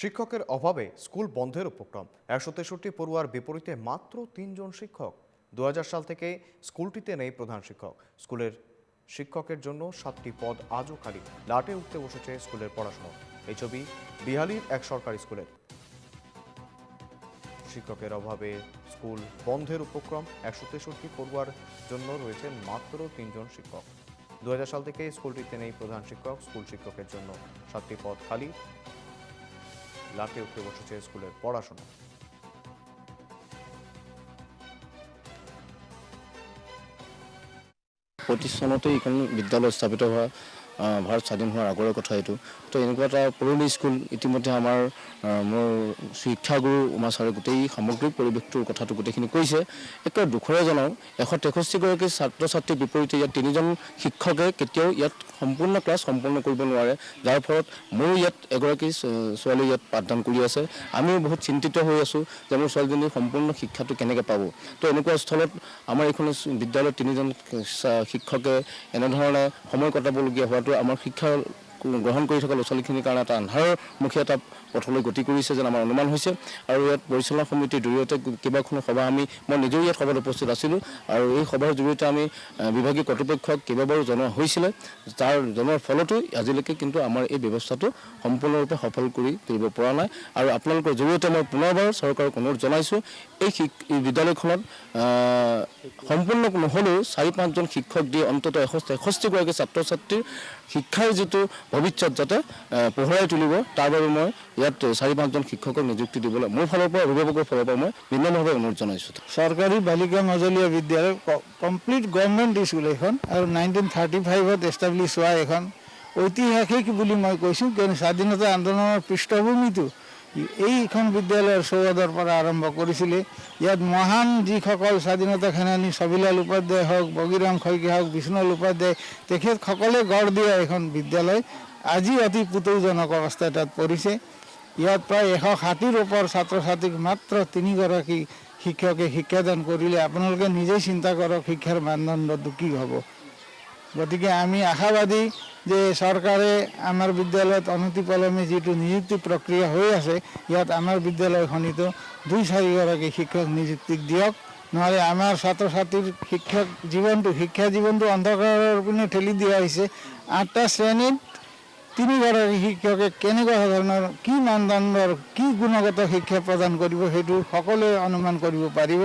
শিক্ষকের অভাবে স্কুল বন্ধের উপক্রম। একশো তেষট্টি পড়ুয়ার বিপরীতে মাত্র তিনজন শিক্ষক। দু হাজার সাল থেকে স্কুলটিতে নেই প্রধান শিক্ষক। স্কুলের শিক্ষকের জন্য সাতটি পদ আজও খালি। লাটে উঠতে বসেছে স্কুলের পড়াশোনা। এই ছবি বিহালির এক সরকারি স্কুলের। শিক্ষকের অভাবে স্কুল বন্ধের উপক্রম। একশো তেষট্টি পড়ুয়ার জন্য রয়েছেন মাত্র তিনজন শিক্ষক। দু হাজার সাল থেকে স্কুলটিতে নেই প্রধান শিক্ষক। স্কুল শিক্ষকের জন্য সাতটি পদ খালি। লাটে উঠতে বসেছে স্কুলের পড়াশোনা। প্রতিষ্ঠানতেই এখানে বিদ্যালয় স্থাপিত আহ, ভাৰত স্বাধীন হোৱাৰ আগৰে কথা এইটো। তো এনেকুৱা এটা পুৰণি স্কুল ইতিমধ্যে আমাৰ মোৰ শিক্ষাগুৰু উমা ছাৰে গোটেই সামগ্ৰিক পৰিৱেশটোৰ কথাটো গোটেইখিনি কৈছে। একেবাৰে দুখৰে জনাওঁ, এশ তেষষ্ঠিগৰাকী ছাত্ৰ ছাত্ৰীৰ বিপৰীতে ইয়াত তিনিজন শিক্ষকে কেতিয়াও ইয়াত সম্পূৰ্ণ ক্লাছ সম্পূৰ্ণ কৰিব নোৱাৰে। যাৰ ফলত মোৰো ইয়াত এগৰাকী ছোৱালী ইয়াত পাঠদান কৰি আছে। আমিও বহুত চিন্তিত হৈ আছোঁ যে মোৰ ছোৱালীজনী সম্পূৰ্ণ শিক্ষাটো কেনেকৈ পাব। তো এনেকুৱা স্থলত আমাৰ এইখন বিদ্যালয়ত তিনিজন শিক্ষকে এনেধৰণে সময় কটাবলগীয়া হোৱাটো আমাৰ শিক্ষা গ্ৰহণ কৰি থকা ল'ৰা ছোৱালীখিনিৰ কাৰণে এটা আন্ধাৰমুখী এটা পথলৈ গতি কৰিছে যেন আমাৰ অনুমান হৈছে। আৰু ইয়াত পৰিচালনা সমিতিৰ জৰিয়তে কেইবাখনো সভা আমি, মই নিজেও ইয়াত সভাত উপস্থিত আছিলোঁ। আৰু এই সভাৰ জৰিয়তে আমি বিভাগীয় কৰ্তৃপক্ষক কেইবাবাৰো জনোৱা হৈছিলে তাৰ জনোৱাৰ ফলতো আজিলৈকে কিন্তু আমাৰ এই ব্যৱস্থাটো সম্পূৰ্ণৰূপে সফল কৰি তুলিব পৰা নাই। আৰু আপোনালোকৰ জৰিয়তে মই পুনৰবাৰ চৰকাৰক অনুৰোধ জনাইছোঁ, এই বিদ্যালয়খনত সম্পূৰ্ণ নহ'লেও চাৰি পাঁচজন শিক্ষক দি অন্ততঃ এশ তেষষ্ঠিগৰাকী ছাত্ৰ ছাত্ৰীৰ শিক্ষাৰ যিটো ভৱিষ্যত যাতে পোহৰাই তুলিব, তাৰ বাবে মই ইয়াত চাৰি পাঁচজন শিক্ষকক নিযুক্তি দিবলৈ, মোৰ ফালৰ পৰা, অভিভাৱকৰ ফালৰ পৰা মই বিনম্ৰভাৱে অনুৰোধ জনাইছোঁ। চৰকাৰী বালিকা মাজলীয়া বিদ্যালয় কমপ্লিট গভৰ্ণমেণ্ট স্কুল এইখন আৰু নাইনটিন থাৰ্টি ফাইভত এষ্টাব্লিছ হোৱা এখন। ঐতিহাসিক বুলি মই কৈছোঁ, কিয়নো স্বাধীনতা আন্দোলনৰ পৃষ্ঠভূমিটো এইখন বিদ্যালয়ৰ চৌহদৰ পৰা আৰম্ভ কৰিছিলে ইয়াত মহান যিসকল স্বাধীনতা সেনানী ছবিলাল উপাধ্যায় হওক বগীৰাম শইকীয়া হওক, বিষ্ণুল উপাধ্যায় তেখেতসকলে গঢ় দিয়া এখন বিদ্যালয়। আজি অতি পুতৌজনক অৱস্থা তাত পৰিছে। ইয়াত প্ৰায় এশ ষাঠিৰ ওপৰ ছাত্ৰ ছাত্ৰীক মাত্ৰ তিনিগৰাকী শিক্ষকে শিক্ষাদান কৰিলে। আপোনালোকে নিজেই চিন্তা কৰক, শিক্ষাৰ মানদণ্ডটো কি হ'ব। গতিকে আমি আশাবাদী যে চৰকাৰে আমাৰ বিদ্যালয়ত অনতি অনতিপলমে যিটো নিযুক্তি প্ৰক্ৰিয়া হৈ আছে, ইয়াত আমাৰ বিদ্যালয়খনিতো দুই চাৰিগৰাকী শিক্ষক নিযুক্তি দিয়ক। নহ'লে আমাৰ ছাত্ৰ ছাত্ৰীৰ শিক্ষক জীৱনটো, শিক্ষা জীৱনটো অন্ধকাৰৰ পিনে ঠেলি দিয়া হৈছে। আঠটা শ্ৰেণীত তিনিগৰাকী শিক্ষকে কেনেকুৱা ধৰণৰ, কি মানদণ্ডৰ, কি গুণগত শিক্ষা প্ৰদান কৰিব, সেইটো সকলোৱে অনুমান কৰিব পাৰিব।